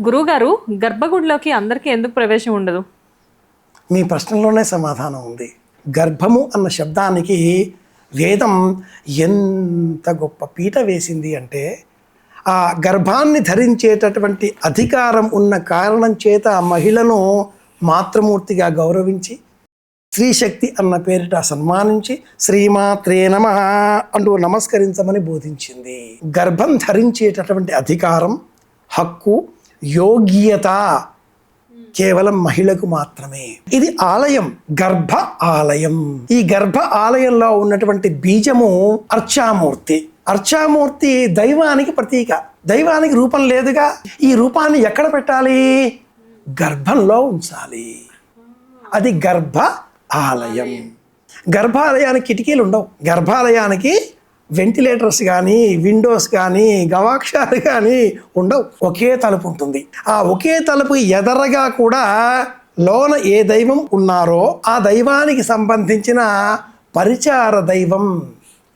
గురువుగారు గర్భగుడిలోకి అందరికీ ఎందుకు ప్రవేశం ఉండదు? మీ ప్రశ్నలోనే సమాధానం ఉంది. గర్భము అన్న శబ్దానికి వేదం ఎంత గొప్ప పీట వేసింది అంటే ఆ గర్భాన్ని ధరించేటటువంటి అధికారం ఉన్న కారణం చేత ఆ మహిళను మాతృమూర్తిగా గౌరవించి స్త్రీశక్తి అన్న పేరిట సన్మానించి శ్రీమాత్రే నమ అంటూ నమస్కరించమని బోధించింది. గర్భం ధరించేటటువంటి అధికారం హక్కు యోగ్యత కేవలం మహిళకు మాత్రమే. ఇది ఆలయం గర్భ ఆలయం. ఈ గర్భ ఆలయంలో ఉన్నటువంటి బీజము అర్చామూర్తి. అర్చామూర్తి దైవానికి ప్రతీక. దైవానికి రూపం లేదుగా. ఈ రూపాన్ని ఎక్కడ పెట్టాలి? గర్భంలో ఉంచాలి. అది గర్భ ఆలయం. గర్భాలయానికి కిటికీలు ఉండవు. గర్భాలయానికి వెంటిలేటర్స్ కానీ విండోస్ కానీ గవాక్షాలు కానీ ఉండవు. ఒకే తలుపు ఉంటుంది. ఆ ఒకే తలుపు ఎదరగా కూడా లోన ఏ దైవం ఉన్నారో ఆ దైవానికి సంబంధించిన పరిచార దైవం